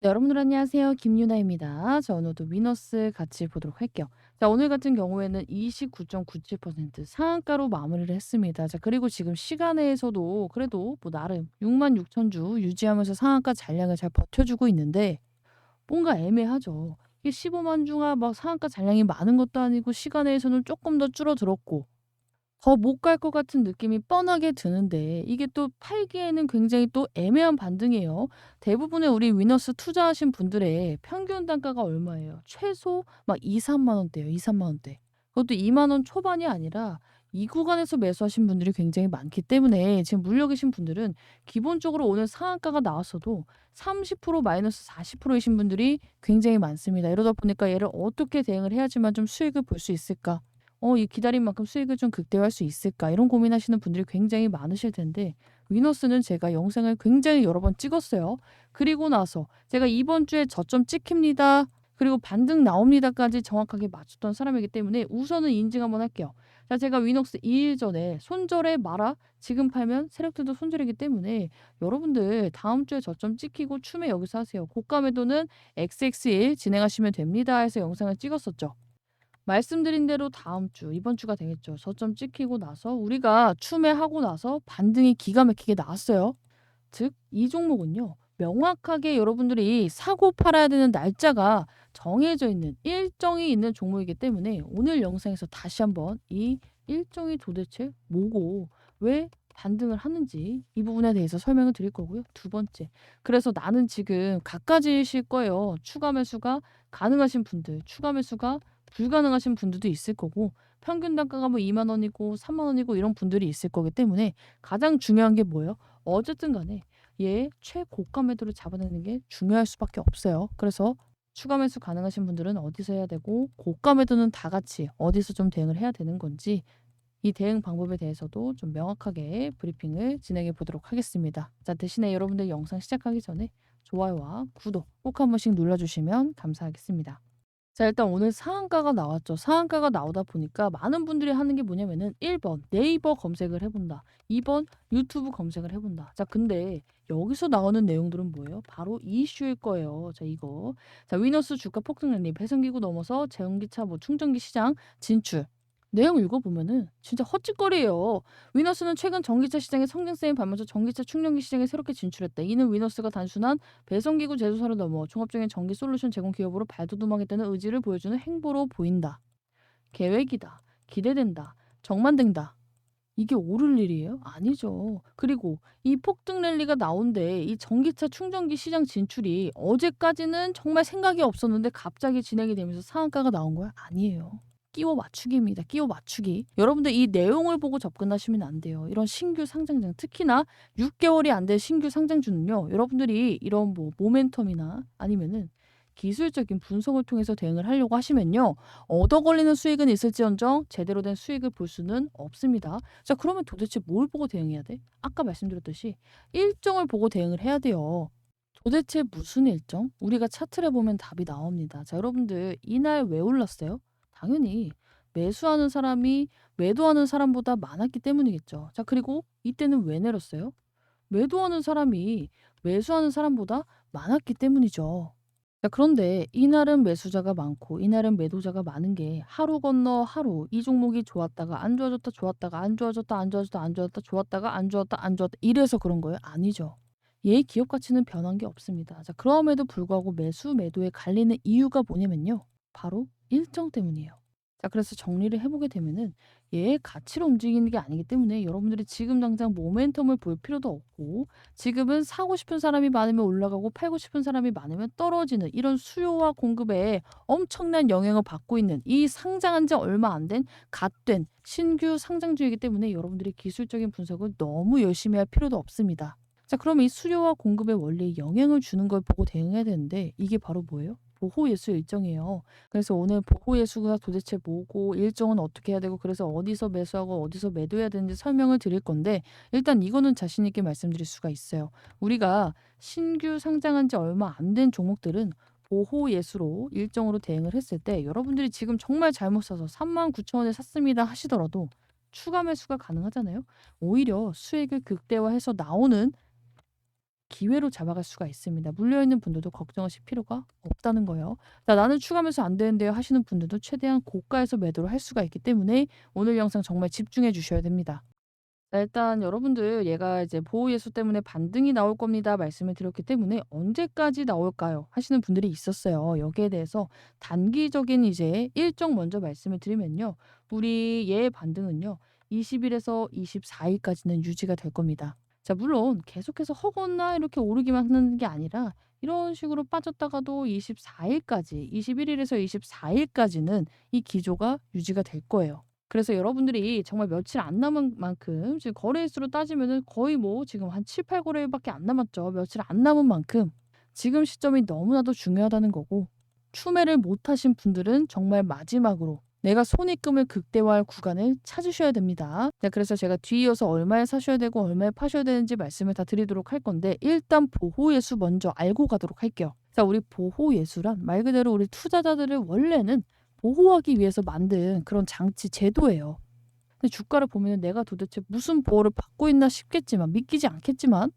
네, 여러분들 안녕하세요. 김유나입니다. 자, 오늘도 위너스 같이 보도록 할게요. 자, 오늘 같은 경우에는 29.97% 상한가로 마무리를 했습니다. 자, 그리고 지금 시간에서도 그래도 뭐 나름 66,000주 유지하면서 상한가 잔량을 잘 버텨주고 있는데 뭔가 애매하죠. 이게 15만 주가 막 상한가 잔량이 많은 것도 아니고 시간에서는 조금 더 줄어들었고 더 못 갈 것 같은 느낌이 뻔하게 드는데 이게 또 팔기에는 굉장히 또 애매한 반등이에요. 대부분의 우리 위너스 투자하신 분들의 평균 단가가 얼마예요? 최소 막 2-3만 원대예요. 2-3만 원대. 그것도 2만 원 초반이 아니라 이 구간에서 매수하신 분들이 굉장히 많기 때문에 지금 물려 계신 분들은 기본적으로 오늘 상한가가 나왔어도 30% 마이너스 40%이신 분들이 굉장히 많습니다. 이러다 보니까 얘를 어떻게 대응을 해야지만 좀 수익을 볼 수 있을까? 어 이 기다린 만큼 수익을 좀 극대화할 수 있을까? 이런 고민하시는 분들이 굉장히 많으실 텐데 위너스는 제가 영상을 굉장히 여러 번 찍었어요. 그리고 나서 제가 "이번 주에 저점 찍힙니다. 그리고 반등 나옵니다."까지 정확하게 맞췄던 사람이기 때문에 우선은 인증 한번 할게요. 자 제가 위너스 2일 전에 "손절해 마라. 지금 팔면 세력들도 손절이기 때문에 여러분들 다음 주에 저점 찍히고 추매 여기서 하세요. 고가 매도는 XX일 진행하시면 됩니다." 해서 영상을 찍었었죠. 말씀드린 대로 다음 주 이번 주가 되겠죠. 저점 찍히고 나서 우리가 추매하고 나서 반등이 기가 막히게 나왔어요. 즉 이 종목은요. 명확하게 여러분들이 사고 팔아야 되는 날짜가 정해져 있는 일정이 있는 종목이기 때문에 오늘 영상에서 다시 한번 이 일정이 도대체 뭐고 왜 반등을 하는지 이 부분에 대해서 설명을 드릴 거고요. 두 번째. 그래서 나는 지금 갖가지실 거예요. 추가 매수가 가능하신 분들, 추가 매수가 불가능하신 분들도 있을 거고 평균 단가가 뭐 2만 원이고 3만 원이고 이런 분들이 있을 거기 때문에 가장 중요한 게 뭐예요? 어쨌든 간에 얘 최고가 매도를 잡아내는 게 중요할 수밖에 없어요. 그래서 추가 매수 가능하신 분들은 어디서 해야 되고 고가 매도는 다 같이 어디서 좀 대응을 해야 되는 건지 이 대응 방법에 대해서도 좀 명확하게 브리핑을 진행해 보도록 하겠습니다. 자, 대신에 여러분들 영상 시작하기 전에 좋아요와 구독 꼭 한 번씩 눌러주시면 감사하겠습니다. 자 일단 오늘 상한가가 나왔죠. 상한가가 나오다 보니까 많은 분들이 하는 게 뭐냐면은 1번 네이버 검색을 해 본다. 2번 유튜브 검색을 해 본다. 자 근데 여기서 나오는 내용들은 뭐예요? 바로 이슈일 거예요. 자 이거. 자 위너스 주가 폭등 랠리 배송기구 넘어서 전기차 뭐 충전기 시장 진출. 내용 읽어보면은 진짜 헛짓거리예요. 위너스는 최근 전기차 시장의 성장세에 반면서 전기차 충전기 시장에 새롭게 진출했다. 이는 위너스가 단순한 배송기구 제조사를 넘어 종합적인 전기 솔루션 제공 기업으로 발돋움하겠다는 의지를 보여주는 행보로 보인다. 계획이다. 기대된다. 정만된다. 이게 오를 일이에요? 아니죠. 그리고 이 폭등 랠리가 나온데 이 전기차 충전기 시장 진출이 어제까지는 정말 생각이 없었는데 갑자기 진행이 되면서 상한가가 나온 거야? 아니에요. 끼워 맞추기입니다. 끼워 맞추기. 여러분들 이 내용을 보고 접근하시면 안 돼요. 이런 신규 상장장 특히나 6개월이 안 된 신규 상장주는요. 여러분들이 이런 뭐 모멘텀이나 아니면은 기술적인 분석을 통해서 대응을 하려고 하시면요. 얻어 걸리는 수익은 있을지언정 제대로 된 수익을 볼 수는 없습니다. 자, 그러면 도대체 뭘 보고 대응해야 돼? 아까 말씀드렸듯이 일정을 보고 대응을 해야 돼요. 도대체 무슨 일정? 우리가 차트를 보면 답이 나옵니다. 자, 여러분들 이날 왜 올랐어요? 당연히 매수하는 사람이 매도하는 사람보다 많았기 때문이겠죠. 자, 그리고 이때는 왜 내렸어요? 매도하는 사람이 매수하는 사람보다 많았기 때문이죠. 자, 그런데 이날은 매수자가 많고 이날은 매도자가 많은 게 하루 건너 하루 이 종목이 좋았다가 안 좋아졌다 좋았다가 안 좋아졌다 안 좋아졌다 안 좋았다 좋았다가 안 좋았다 안 좋았다 이래서 그런 거예요? 아니죠. 얘의 기업 가치는 변한 게 없습니다. 자, 그럼에도 불구하고 매수 매도에 갈리는 이유가 뭐냐면요. 바로 일정 때문이에요. 자 그래서 정리를 해 보게 되면은 얘의 가치로 움직이는 게 아니기 때문에 여러분들이 지금 당장 모멘텀을 볼 필요도 없고 지금은 사고 싶은 사람이 많으면 올라가고 팔고 싶은 사람이 많으면 떨어지는 이런 수요와 공급에 엄청난 영향을 받고 있는 이 상장한 지 얼마 안 된 갓된 신규 상장주이기 때문에 여러분들이 기술적인 분석을 너무 열심히 할 필요도 없습니다. 자 그럼 이 수요와 공급의 원리에 영향을 주는 걸 보고 대응해야 되는데 이게 바로 뭐예요? 보호 예수 일정이에요. 그래서 오늘 보호 예수가 도대체 뭐고 일정은 어떻게 해야 되고 그래서 어디서 매수하고 어디서 매도해야 되는지 설명을 드릴 건데 일단 이거는 자신 있게 말씀드릴 수가 있어요. 우리가 신규 상장한 지 얼마 안 된 종목들은 보호 예수로 일정으로 대응을 했을 때 여러분들이 지금 정말 잘못 사서 39,000원에 샀습니다 하시더라도 추가 매수가 가능하잖아요. 오히려 수익을 극대화해서 나오는 기회로 잡아갈 수가 있습니다. 물려있는 분들도 걱정하실 필요가 없다는 거예요. 자, 나는 추가 매수 안 되는데요 하시는 분들도 최대한 고가에서 매도를 할 수가 있기 때문에 오늘 영상 정말 집중해 주셔야 됩니다. 자, 일단 여러분들 얘가 이제 보호 예수 때문에 반등이 나올 겁니다 말씀을 드렸기 때문에 언제까지 나올까요? 하시는 분들이 있었어요. 여기에 대해서 단기적인 이제 일정 먼저 말씀을 드리면요. 우리 얘의 반등은요. 20일에서 24일까지는 유지가 될 겁니다. 자, 물론 계속해서 허거나 이렇게 오르기만 하는 게 아니라 이런 식으로 빠졌다가도 24일까지, 21일에서 24일까지는 이 기조가 유지가 될 거예요. 그래서 여러분들이 정말 며칠 안 남은 만큼 지금 거래일수로 따지면은 거의 뭐 지금 한 7, 8거래일밖에 안 남았죠. 며칠 안 남은 만큼 지금 시점이 너무나도 중요하다는 거고 추매를 못 하신 분들은 정말 마지막으로 내가 손익금을 극대화할 구간을 찾으셔야 됩니다. 자, 그래서 제가 뒤이어서 얼마에 사셔야 되고 얼마에 파셔야 되는지 말씀을 다 드리도록 할 건데 일단 보호예수 먼저 알고 가도록 할게요. 자, 우리 보호예수란 말 그대로 우리 투자자들을 원래는 보호하기 위해서 만든 그런 장치 제도예요. 근데 주가를 보면 내가 도대체 무슨 보호를 받고 있나 싶겠지만 믿기지 않겠지만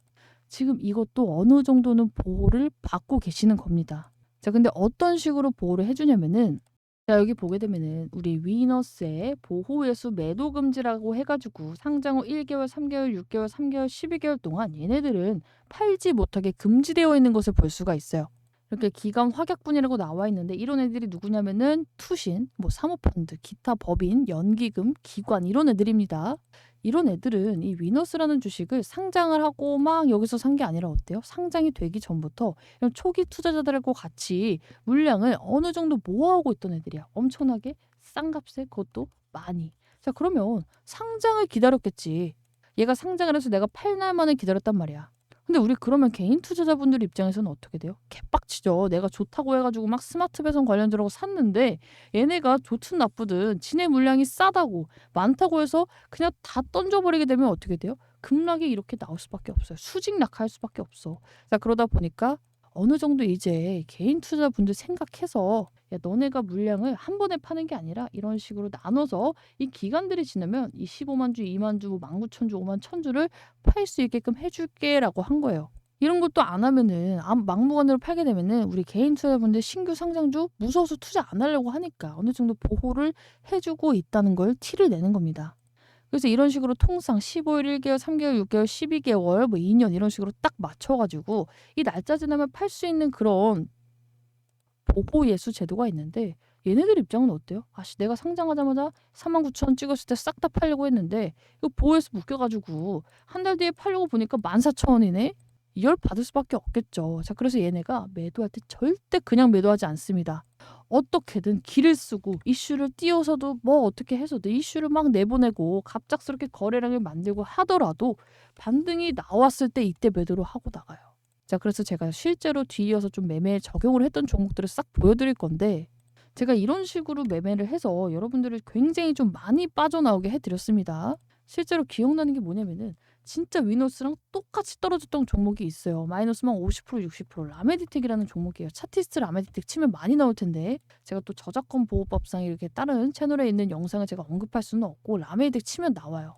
지금 이것도 어느 정도는 보호를 받고 계시는 겁니다. 자, 근데 어떤 식으로 보호를 해주냐면은 자, 여기 보게 되면은 우리 위너스의 보호예수 매도 금지라고 해가지고 상장 후 1개월, 3개월, 6개월, 3개월, 12개월 동안 얘네들은 팔지 못하게 금지되어 있는 것을 볼 수가 있어요. 이렇게 기관 확약분이라고 나와 있는데 이런 애들이 누구냐면은 투신, 뭐 사모펀드, 기타 법인, 연기금, 기관 이런 애들입니다. 이런 애들은 이 위너스라는 주식을 상장을 하고 막 여기서 산 게 아니라 어때요? 상장이 되기 전부터 이런 초기 투자자들하고 같이 물량을 어느 정도 모아오고 있던 애들이야. 엄청나게 싼 값에 그것도 많이. 자 그러면 상장을 기다렸겠지. 얘가 상장을 해서 내가 8날 만에 기다렸단 말이야. 근데 우리 그러면 개인 투자자분들 입장에서는 어떻게 돼요? 개빡치죠. 내가 좋다고 해가지고 막 스마트 배송 관련주라고 샀는데 얘네가 좋든 나쁘든 지네 물량이 싸다고 많다고 해서 그냥 다 던져버리게 되면 어떻게 돼요? 급락이 이렇게 나올 수밖에 없어요. 수직 낙하할 수밖에 없어. 자 그러다 보니까 어느 정도 이제 개인 투자분들 생각해서 야 너네가 물량을 한 번에 파는 게 아니라 이런 식으로 나눠서 이 기간들이 지나면 이 15만 주, 2만 주, 뭐 19,000주, 5만 1,000주를 팔 수 있게끔 해줄게라고 한 거예요. 이런 것도 안 하면은 암- 막무가내로 팔게 되면은 우리 개인 투자분들 신규 상장주 무서워서 투자 안 하려고 하니까 어느 정도 보호를 해주고 있다는 걸 티를 내는 겁니다. 그래서 이런 식으로 통상 15일, 1개월, 3개월, 6개월, 12개월, 뭐 2년 이런 식으로 딱 맞춰가지고 이 날짜 지나면 팔 수 있는 그런 보호 예수 제도가 있는데 얘네들 입장은 어때요? 아씨 내가 상장하자마자 39,000원 찍었을 때 싹 다 팔려고 했는데 이거 보호예수 묶여가지고 한 달 뒤에 팔려고 보니까 14,000원이네? 이열 받을 수밖에 없겠죠. 자 그래서 얘네가 매도할 때 절대 그냥 매도하지 않습니다. 어떻게든 길을 쓰고 이슈를 띄워서도 뭐 어떻게 해서도 이슈를 막 내보내고 갑작스럽게 거래량을 만들고 하더라도 반등이 나왔을 때 이때 매도를 하고 나가요. 자, 그래서 제가 실제로 뒤이어서 좀 매매에 적용을 했던 종목들을 싹 보여드릴 건데 제가 이런 식으로 매매를 해서 여러분들을 굉장히 좀 많이 빠져나오게 해드렸습니다. 실제로 기억나는 게 뭐냐면은 진짜 위너스랑 똑같이 떨어졌던 종목이 있어요. 마이너스만 50% 60% 라메디텍이라는 종목이에요. 차티스트 라메디텍 치면 많이 나올 텐데 제가 또 저작권 보호법상 이렇게 다른 채널에 있는 영상을 제가 언급할 수는 없고 라메디텍 치면 나와요.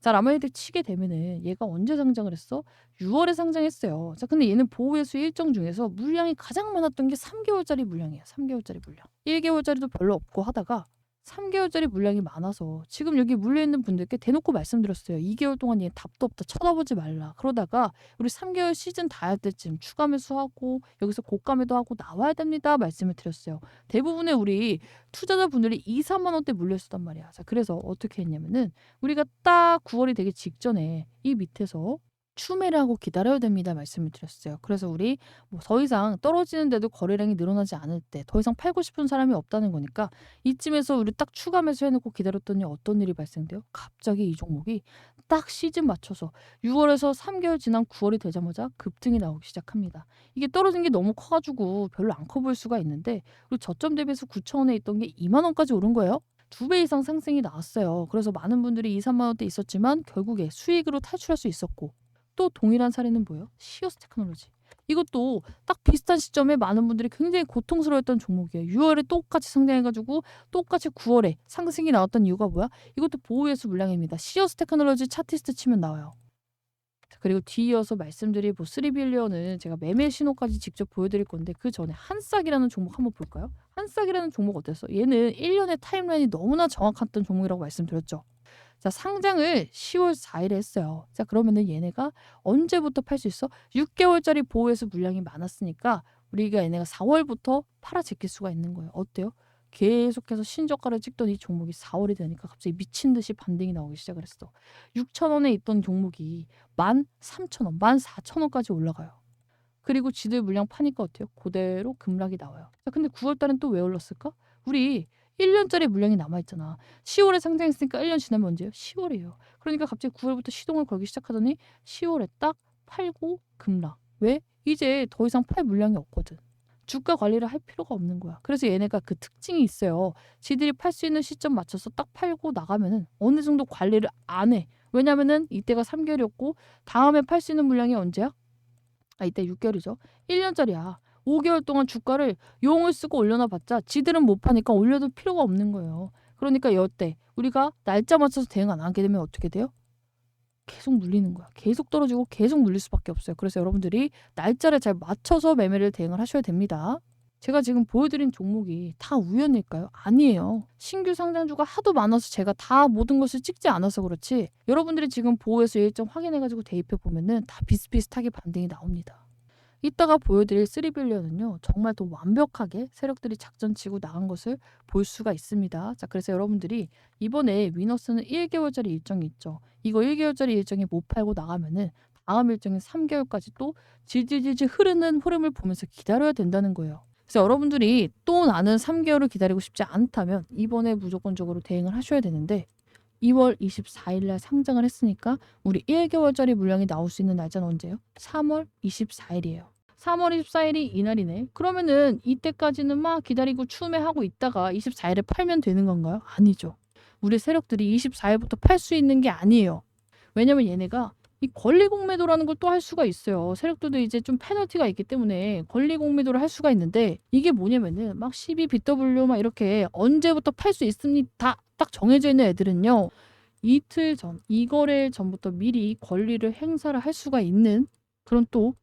자 라메디텍 치게 되면은 얘가 언제 상장을 했어? 6월에 상장했어요. 자 근데 얘는 보호예수 일정 중에서 물량이 가장 많았던 게 3개월짜리 물량이에요. 3개월짜리 물량. 1개월짜리도 별로 없고 하다가 3개월짜리 물량이 많아서 지금 여기 물려 있는 분들께 대놓고 말씀드렸어요. 2개월 동안 얘 답도 없다 쳐다보지 말라. 그러다가 우리 3개월 시즌 다 할 때쯤 추가 매수하고 여기서 고가 매도 하고 나와야 됩니다. 말씀을 드렸어요. 대부분의 우리 투자자분들이 2, 3만 원대 물려있었단 말이야. 자, 그래서 어떻게 했냐면은 우리가 딱 9월이 되기 직전에 이 밑에서 추매를 하고 기다려야 됩니다. 말씀을 드렸어요. 그래서 우리 뭐 더 이상 떨어지는데도 거래량이 늘어나지 않을 때 더 이상 팔고 싶은 사람이 없다는 거니까 이쯤에서 우리 딱 추가 매수해놓고 기다렸더니 어떤 일이 발생돼요? 갑자기 이 종목이 딱 시즌 맞춰서 6월에서 3개월 지난 9월이 되자마자 급등이 나오기 시작합니다. 이게 떨어진 게 너무 커가지고 별로 안 커 보일 수가 있는데 그리고 저점 대비해서 9,000원에 있던 게 2만 원까지 오른 거예요. 두 배 이상 상승이 나왔어요. 그래서 많은 분들이 2, 3만 원대 있었지만 결국에 수익으로 탈출할 수 있었고 또 동일한 사례는 뭐예요? 시어스 테크놀로지. 이것도 딱 비슷한 시점에 많은 분들이 굉장히 고통스러웠던 종목이에요. 6월에 똑같이 상장해가지고 똑같이 9월에 상승이 나왔던 이유가 뭐야? 이것도 보호예수 물량입니다. 시어스 테크놀로지 차티스트 치면 나와요. 그리고 뒤이어서 말씀드릴 뭐 3빌리언은 제가 매매 신호까지 직접 보여드릴 건데 그 전에 한싹이라는 종목 한번 볼까요? 한싹이라는 종목 어땠어? 얘는 1년의 타임라인이 너무나 정확했던 종목이라고 말씀드렸죠. 자 상장을 10월 4일에 했어요. 자 그러면은 얘네가 언제부터 팔 수 있어? 6개월짜리 보호해서 물량이 많았으니까 우리가 얘네가 4월부터 팔아 제낄 수가 있는 거예요. 어때요? 계속해서 신저가를 찍던 이 종목이 4월이 되니까 갑자기 미친 듯이 반등이 나오기 시작을 했어. 6,000원에 있던 종목이 13,000원, 14,000원까지 올라가요. 그리고 지들 물량 파니까 어때요? 그대로 급락이 나와요. 자, 근데 9월 달엔 또 왜 올랐을까? 우리 1년짜리 물량이 남아있잖아. 10월에 상장했으니까 1년 지나면 언제예요? 10월이에요. 그러니까 갑자기 9월부터 시동을 걸기 시작하더니 10월에 딱 팔고 급락. 왜? 이제 더 이상 팔 물량이 없거든. 주가 관리를 할 필요가 없는 거야. 그래서 얘네가 그 특징이 있어요. 지들이 팔 수 있는 시점 맞춰서 딱 팔고 나가면은 어느 정도 관리를 안 해. 왜냐면은 이때가 3개월이었고 다음에 팔 수 있는 물량이 언제야? 아 이때 6개월이죠. 1년짜리야. 5개월 동안 주가를 용을 쓰고 올려놔 봤자 지들은 못 파니까 올려도 필요가 없는 거예요. 그러니까 여때 우리가 날짜 맞춰서 대응 안 하게 되면 어떻게 돼요? 계속 물리는 거야. 계속 떨어지고 계속 물릴 수밖에 없어요. 그래서 여러분들이 날짜를 잘 맞춰서 매매를 대응을 하셔야 됩니다. 제가 지금 보여드린 종목이 다 우연일까요? 아니에요. 신규 상장주가 하도 많아서 제가 다 모든 것을 찍지 않아서 그렇지 여러분들이 지금 보호해서 일정 확인해가지고 대입해 보면은 다 비슷비슷하게 반등이 나옵니다. 이따가 보여드릴 3빌리언은요 정말 더 완벽하게 세력들이 작전치고 나간 것을 볼 수가 있습니다. 자 그래서 여러분들이 이번에 위너스는 1개월짜리 일정이 있죠. 이거 1개월짜리 일정이 못 팔고 나가면은 다음 일정인 3개월까지 또 질질질질 흐르는 흐름을 보면서 기다려야 된다는 거예요. 그래서 여러분들이 또 나는 3개월을 기다리고 싶지 않다면 이번에 무조건적으로 대응을 하셔야 되는데 2월 24일 날 상장을 했으니까 우리 1개월짜리 물량이 나올 수 있는 날짜는 언제예요? 3월 24일이에요. 3월 24일이 이날이네. 그러면은 이때까지는 막 기다리고 추매하고 있다가 24일에 팔면 되는 건가요? 아니죠. 우리 세력들이 24일부터 팔 수 있는 게 아니에요. 왜냐면 얘네가 이 권리 공매도라는 걸 또 할 수가 있어요. 세력들도 이제 좀 페널티가 있기 때문에 권리 공매도를 할 수가 있는데 이게 뭐냐면은 막 12BW 막 이렇게 언제부터 팔 수 있습니다. 딱 정해져 있는 애들은요. 이틀 전, 이거래일 전부터 미리 권리를 행사를 할 수가 있는 그런 또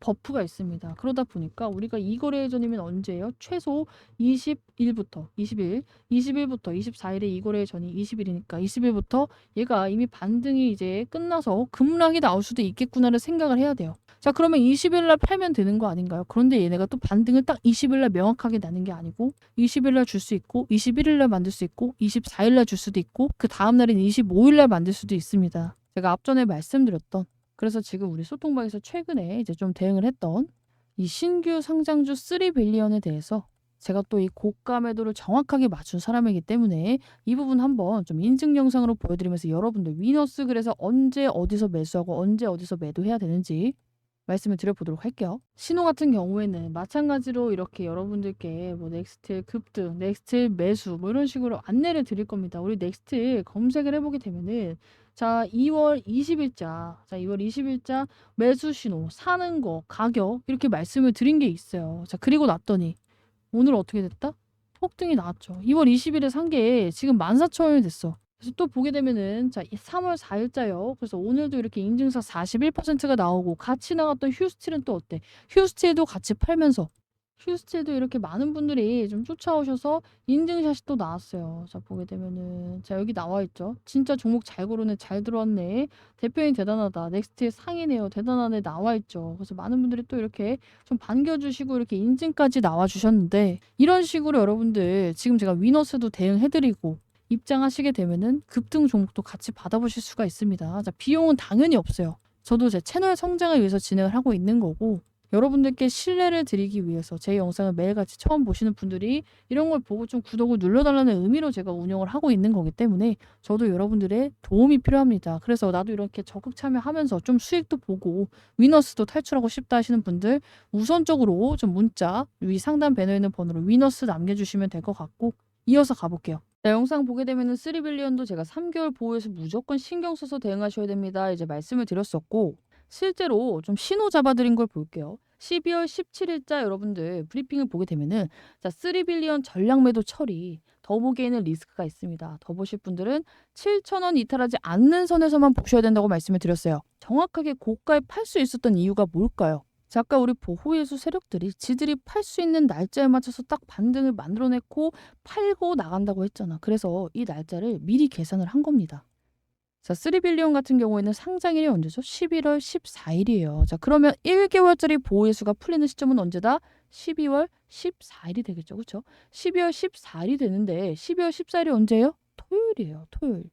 버프가 있습니다. 그러다 보니까 우리가 이거래일 전이면 언제예요? 최소 20일부터 20일, 20일부터 24일에 이거래일 전이 20일이니까 20일부터 얘가 이미 반등이 이제 끝나서 급락이 나올 수도 있겠구나를 생각을 해야 돼요. 자 그러면 20일 날 팔면 되는 거 아닌가요? 그런데 얘네가 또 반등을 딱 20일 날 명확하게 나는 게 아니고 20일 날 줄 수 있고 21일 날 만들 수 있고 24일 날 줄 수도 있고 그 다음 날인 25일 날 만들 수도 있습니다. 제가 앞전에 말씀드렸던 그래서 지금 우리 소통방에서 최근에 이제 좀 대응을 했던 이 신규 상장주 3빌리언에 대해서 제가 또 이 고가 매도를 정확하게 맞춘 사람이기 때문에 이 부분 한번 좀 인증 영상으로 보여드리면서 여러분들 위너스 그래서 언제 어디서 매수하고 언제 어디서 매도해야 되는지 말씀을 드려보도록 할게요. 신호 같은 경우에는 마찬가지로 이렇게 여러분들께 뭐 넥스트 급등, 넥스트 매수 뭐 이런 식으로 안내를 드릴 겁니다. 우리 넥스트 검색을 해보게 되면은 자 2월 20일자, 자 2월 20일자 매수 신호, 사는 거, 가격 이렇게 말씀을 드린 게 있어요. 자 그리고 났더니 오늘 어떻게 됐다? 폭등이 나왔죠. 2월 20일에 산 게 지금 14,000원이 됐어. 그래서 또 보게 되면은 자 3월 4일자요. 그래서 오늘도 이렇게 인증사 41%가 나오고 같이 나갔던 휴스틸은 또 어때? 휴스틸도 같이 팔면서 휴스틸도 이렇게 많은 분들이 좀 쫓아오셔서 인증샷이 또 나왔어요. 자 보게 되면은 자 여기 나와 있죠. 진짜 종목 잘 고르네, 잘 들어왔네. 대표님 대단하다. 넥스트의 상이네요. 대단하네 나와 있죠. 그래서 많은 분들이 또 이렇게 좀 반겨 주시고 이렇게 인증까지 나와 주셨는데 이런 식으로 여러분들 지금 제가 위너스도 대응해 드리고 입장하시게 되면은 급등 종목도 같이 받아보실 수가 있습니다. 자, 비용은 당연히 없어요. 저도 제 채널 성장을 위해서 진행을 하고 있는 거고 여러분들께 신뢰를 드리기 위해서 제 영상을 매일같이 처음 보시는 분들이 이런 걸 보고 좀 구독을 눌러달라는 의미로 제가 운영을 하고 있는 거기 때문에 저도 여러분들의 도움이 필요합니다. 그래서 나도 이렇게 적극 참여하면서 좀 수익도 보고 위너스도 탈출하고 싶다 하시는 분들 우선적으로 좀 문자 위 상단 배너에 있는 번호로 위너스 남겨주시면 될 것 같고 이어서 가볼게요. 자, 영상 보게 되면은 3빌리언도 제가 3개월 보호해서 무조건 신경 써서 대응하셔야 됩니다. 이제 말씀을 드렸었고 실제로 좀 신호 잡아드린 걸 볼게요. 12월 17일자 여러분들 브리핑을 보게 되면은 자 3빌리언 전량 매도 처리 더 보기에는 리스크가 있습니다. 더 보실 분들은 7,000원 이탈하지 않는 선에서만 보셔야 된다고 말씀을 드렸어요. 정확하게 고가에 팔 수 있었던 이유가 뭘까요? 자, 아까 우리 보호예수 세력들이 지들이 팔 수 있는 날짜에 맞춰서 딱 반등을 만들어냈고 팔고 나간다고 했잖아. 그래서 이 날짜를 미리 계산을 한 겁니다. 자, 3빌리온 같은 경우에는 상장일이 언제죠? 11월 14일이에요. 자, 그러면 1개월짜리 보호예수가 풀리는 시점은 언제다? 12월 14일이 되겠죠. 그렇죠? 12월 14일이 되는데 12월 14일이 언제예요? 토요일이에요. 토요일.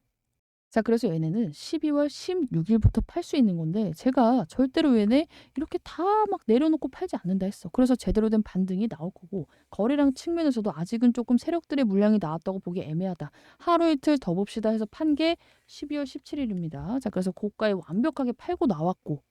자, 그래서 얘네는 12월 16일부터 팔 수 있는 건데 제가 절대로 얘네 이렇게 다 막 내려놓고 팔지 않는다 했어. 그래서 제대로 된 반등이 나올 거고 거래량 측면에서도 아직은 조금 세력들의 물량이 나왔다고 보기 애매하다. 하루 이틀 더 봅시다 해서 판 게 12월 17일입니다. 자, 그래서 고가에 완벽하게 팔고 나왔고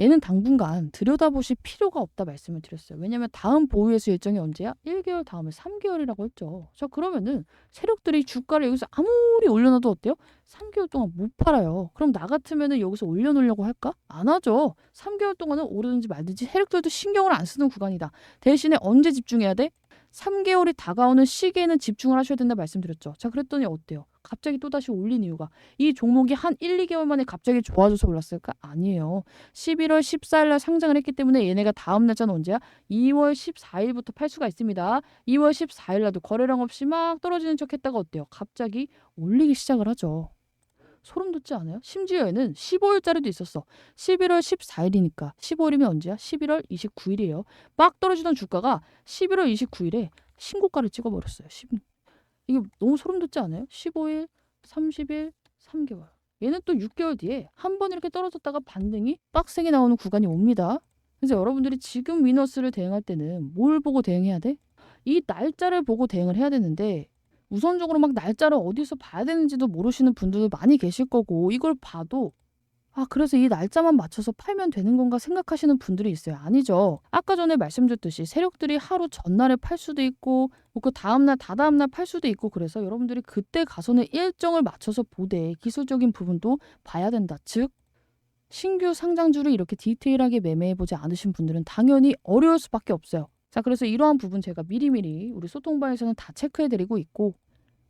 얘는 당분간 들여다보실 필요가 없다 말씀을 드렸어요. 왜냐면 다음 보유예수 일정이 언제야? 1개월 다음에 3개월이라고 했죠. 자, 그러면은 세력들이 주가를 여기서 아무리 올려놔도 어때요? 3개월 동안 못 팔아요. 그럼 나 같으면은 여기서 올려놓으려고 할까? 안 하죠. 3개월 동안은 오르든지 말든지 세력들도 신경을 안 쓰는 구간이다. 대신에 언제 집중해야 돼? 3개월이 다가오는 시기에는 집중을 하셔야 된다 말씀드렸죠. 자, 그랬더니 어때요? 갑자기 또다시 올린 이유가 이 종목이 한 1, 2개월 만에 갑자기 좋아져서 올랐을까? 아니에요. 11월 14일 날 상장을 했기 때문에 얘네가 다음 날짜는 언제야? 2월 14일부터 팔 수가 있습니다. 2월 14일 날도 거래량 없이 막 떨어지는 척 했다가 어때요? 갑자기 올리기 시작을 하죠. 소름 돋지 않아요? 심지어 얘는 15일짜리도 있었어. 11월 14일이니까 15일이면 언제야? 11월 29일이에요. 막 떨어지던 주가가 11월 29일에 신고가를 찍어버렸어요. 10... 이게 너무 소름 돋지 않아요? 15일, 30일, 3개월. 얘는 또 6개월 뒤에 한 번 이렇게 떨어졌다가 반등이 빡세게 나오는 구간이 옵니다. 그래서 여러분들이 지금 위너스를 대응할 때는 뭘 보고 대응해야 돼? 이 날짜를 보고 대응을 해야 되는데 우선적으로 막 날짜를 어디서 봐야 되는지도 모르시는 분들도 많이 계실 거고 이걸 봐도 아 그래서 이 날짜만 맞춰서 팔면 되는 건가 생각하시는 분들이 있어요. 아니죠. 아까 전에 말씀드렸듯이 세력들이 하루 전날에 팔 수도 있고 뭐 그 다음날 다다음날 팔 수도 있고 그래서 여러분들이 그때 가서는 일정을 맞춰서 보되 기술적인 부분도 봐야 된다. 즉 신규 상장주를 이렇게 디테일하게 매매해보지 않으신 분들은 당연히 어려울 수밖에 없어요. 자, 그래서 이러한 부분 제가 미리미리 우리 소통방에서는 다 체크해드리고 있고,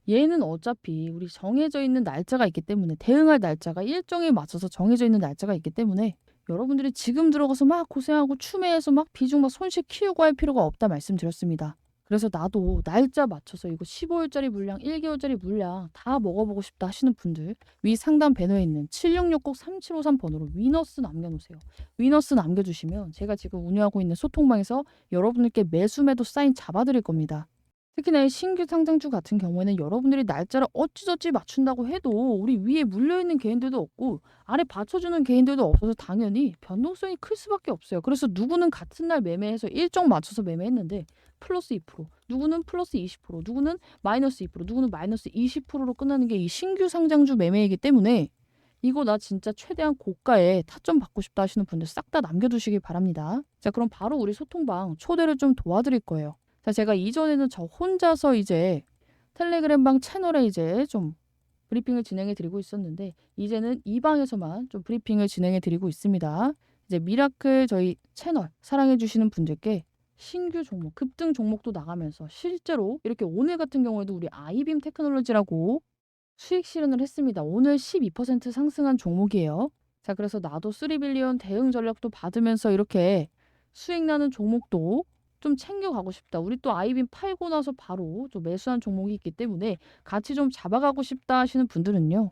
얘는 어차피 우리 정해져 있는 날짜가 있기 때문에 대응할 날짜가 일정에 맞춰서 정해져 있는 날짜가 있기 때문에 여러분들이 지금 들어가서 막 고생하고 추매해서 막 비중 막 손실 키우고 할 필요가 없다 말씀드렸습니다. 그래서 나도 날짜 맞춰서 이거 15일짜리 물량, 1개월짜리 물량 다 먹어보고 싶다 하시는 분들 위 상단 배너에 있는 7660-3753 번호로 위너스 남겨놓으세요. 위너스 남겨주시면 제가 지금 운영하고 있는 소통방에서 여러분들께 매수매도 사인 잡아드릴 겁니다. 특히나 이 신규 상장주 같은 경우에는 여러분들이 날짜를 어찌저찌 맞춘다고 해도 우리 위에 물려있는 개인들도 없고 아래 받쳐주는 개인들도 없어서 당연히 변동성이 클 수밖에 없어요. 그래서 누구는 같은 날 매매해서 일정 맞춰서 매매했는데 플러스 2%, 누구는 플러스 20%, 누구는 마이너스 2%, 누구는 마이너스 20%로 끝나는 게 이 신규 상장주 매매이기 때문에 이거 나 진짜 최대한 고가에 타점 받고 싶다 하시는 분들 싹 다 남겨두시기 바랍니다. 자, 그럼 바로 우리 소통방 초대를 좀 도와드릴 거예요. 자, 제가 이전에는 저 혼자서 이제 텔레그램방 채널에 이제 좀 브리핑을 진행해 드리고 있었는데 이제는 이 방에서만 좀 브리핑을 진행해 드리고 있습니다. 이제 미라클 저희 채널 사랑해 주시는 분들께 신규 종목, 급등 종목도 나가면서 실제로 이렇게 오늘 같은 경우에도 우리 아이빔 테크놀로지라고 수익 실현을 했습니다. 오늘 12% 상승한 종목이에요. 자, 그래서 나도 3빌리언 대응 전략도 받으면서 이렇게 수익 나는 종목도 좀 챙겨가고 싶다. 우리 또 아이빔 팔고 나서 바로 좀 매수한 종목이 있기 때문에 같이 좀 잡아가고 싶다 하시는 분들은요.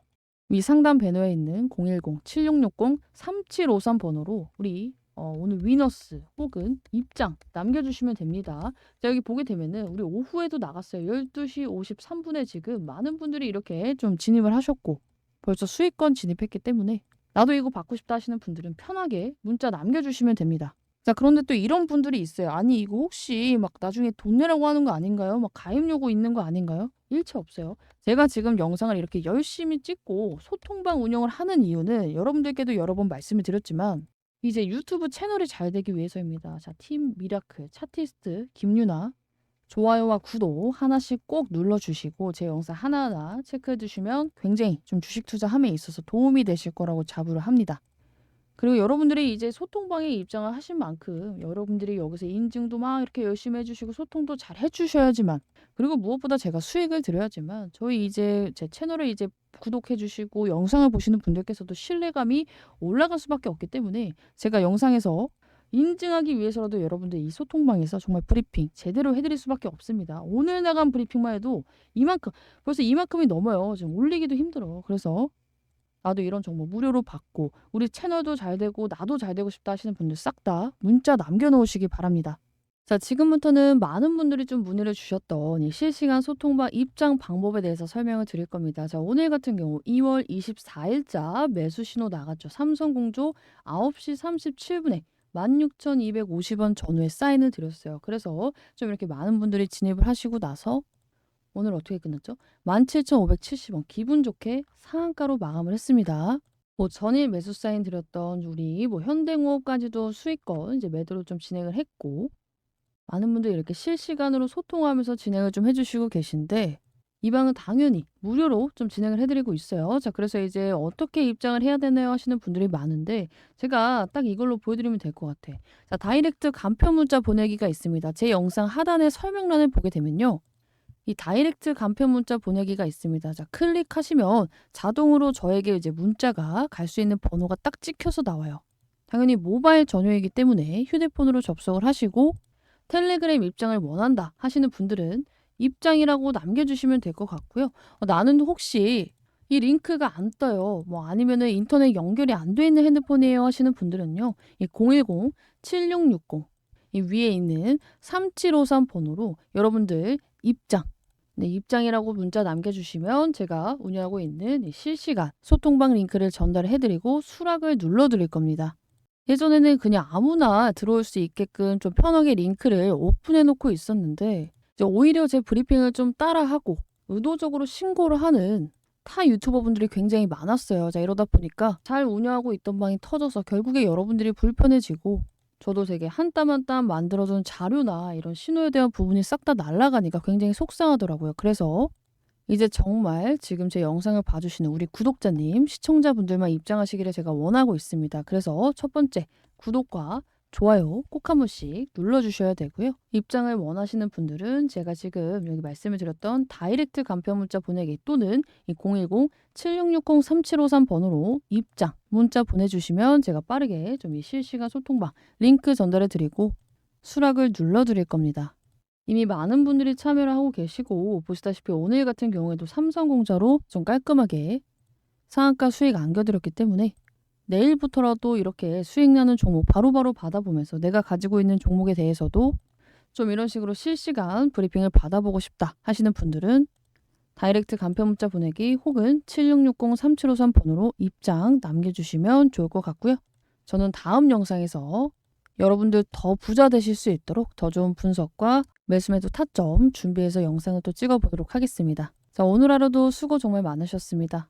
위 상단 배너에 있는 010-7660-3753 번호로 우리 어, 오늘 위너스 혹은 입장 남겨주시면 됩니다. 자, 여기 보게 되면은 우리 오후에도 나갔어요. 12시 53분에 지금 많은 분들이 이렇게 좀 진입을 하셨고 벌써 수익권 진입했기 때문에 나도 이거 받고 싶다 하시는 분들은 편하게 문자 남겨주시면 됩니다. 자, 그런데 또 이런 분들이 있어요. 아니, 이거 혹시 막 나중에 돈 내라고 하는 거 아닌가요? 막 가입 요구 있는 거 아닌가요? 일체 없어요. 제가 지금 영상을 이렇게 열심히 찍고 소통방 운영을 하는 이유는 여러분들께도 여러 번 말씀을 드렸지만 이제 유튜브 채널이 잘 되기 위해서입니다. 자, 팀 미라클, 차티스트, 김유나, 좋아요와 구독 하나씩 꼭 눌러주시고 제 영상 하나하나 체크해 주시면 굉장히 좀 주식 투자함에 있어서 도움이 되실 거라고 자부를 합니다. 그리고 여러분들이 이제 소통방에 입장을 하신 만큼 여러분들이 여기서 인증도 막 이렇게 열심히 해 주시고 소통도 잘 해 주셔야지만 그리고 무엇보다 제가 수익을 드려야지만 저희 이제 제 채널을 이제 구독해 주시고 영상을 보시는 분들께서도 신뢰감이 올라갈 수밖에 없기 때문에 제가 영상에서 인증하기 위해서라도 여러분들 이 소통방에서 정말 브리핑 제대로 해 드릴 수밖에 없습니다. 오늘 나간 브리핑만 해도 이만큼 벌써 이만큼이 넘어요. 지금 올리기도 힘들어. 그래서 나도 이런 정보 무료로 받고 우리 채널도 잘 되고 나도 잘 되고 싶다 하시는 분들 싹 다 문자 남겨 놓으시기 바랍니다. 자, 지금부터는 많은 분들이 좀 문의를 주셨던 이 실시간 소통방 입장 방법에 대해서 설명을 드릴 겁니다. 자, 오늘 같은 경우 2월 24일자 매수 신호 나갔죠. 삼성공조 9시 37분에 16,250원 전후에 사인을 드렸어요. 그래서 좀 이렇게 많은 분들이 진입을 하시고 나서 오늘 어떻게 끝났죠? 17,570원 기분 좋게 상한가로 마감을 했습니다. 뭐 전일 매수 사인 드렸던 우리 뭐 현대공업까지도 수익권 이제 매도로 좀 진행을 했고 많은 분들이 이렇게 실시간으로 소통하면서 진행을 좀 해주시고 계신데 이 방은 당연히 무료로 좀 진행을 해드리고 있어요. 자, 그래서 이제 어떻게 입장을 해야 되나요 하시는 분들이 많은데 제가 딱 이걸로 보여드리면 될 것 같아. 자, 다이렉트 간편 문자 보내기가 있습니다. 제 영상 하단에 설명란을 보게 되면요. 이 다이렉트 간편 문자 보내기가 있습니다. 자, 클릭하시면 자동으로 저에게 이제 문자가 갈 수 있는 번호가 딱 찍혀서 나와요. 당연히 모바일 전용이기 때문에 휴대폰으로 접속을 하시고 텔레그램 입장을 원한다 하시는 분들은 입장이라고 남겨주시면 될 것 같고요. 어, 나는 혹시 이 링크가 안 떠요. 뭐 아니면은 인터넷 연결이 안 돼 있는 핸드폰이에요 하시는 분들은요. 이 010-7660 이 위에 있는 3753 번호로 여러분들 입장 네, 입장이라고 문자 남겨주시면 제가 운영하고 있는 이 실시간 소통방 링크를 전달해드리고 수락을 눌러드릴 겁니다. 예전에는 그냥 아무나 들어올 수 있게끔 좀 편하게 링크를 오픈해 놓고 있었는데 오히려 제 브리핑을 좀 따라하고 의도적으로 신고를 하는 타 유튜버 분들이 굉장히 많았어요. 자, 이러다 보니까 잘 운영하고 있던 방이 터져서 결국에 여러분들이 불편해지고 저도 되게 한 땀 한 땀 만들어둔 자료나 이런 신호에 대한 부분이 싹 다 날아가니까 굉장히 속상하더라고요. 그래서 이제 정말 지금 제 영상을 봐주시는 우리 구독자님, 시청자분들만 입장하시기를 제가 원하고 있습니다. 그래서 첫 번째, 구독과 좋아요 꼭 한 번씩 눌러주셔야 되고요. 입장을 원하시는 분들은 제가 지금 여기 말씀을 드렸던 다이렉트 간편 문자 보내기 또는 이010-7660-3753 번호로 입장 문자 보내주시면 제가 빠르게 좀 이 실시간 소통방 링크 전달해 드리고 수락을 눌러 드릴 겁니다. 이미 많은 분들이 참여를 하고 계시고 보시다시피 오늘 같은 경우에도 삼성공자로 좀 깔끔하게 상한가 수익 안겨드렸기 때문에 내일부터라도 이렇게 수익 나는 종목 바로바로 받아보면서 내가 가지고 있는 종목에 대해서도 좀 이런 식으로 실시간 브리핑을 받아보고 싶다 하시는 분들은 다이렉트 간편 문자 보내기 혹은 7660-3753 번호로 입장 남겨주시면 좋을 것 같고요. 저는 다음 영상에서 여러분들 더 부자 되실 수 있도록 더 좋은 분석과 매수매도 타점 준비해서 영상을 또 찍어보도록 하겠습니다. 자, 오늘 하루도 수고 정말 많으셨습니다.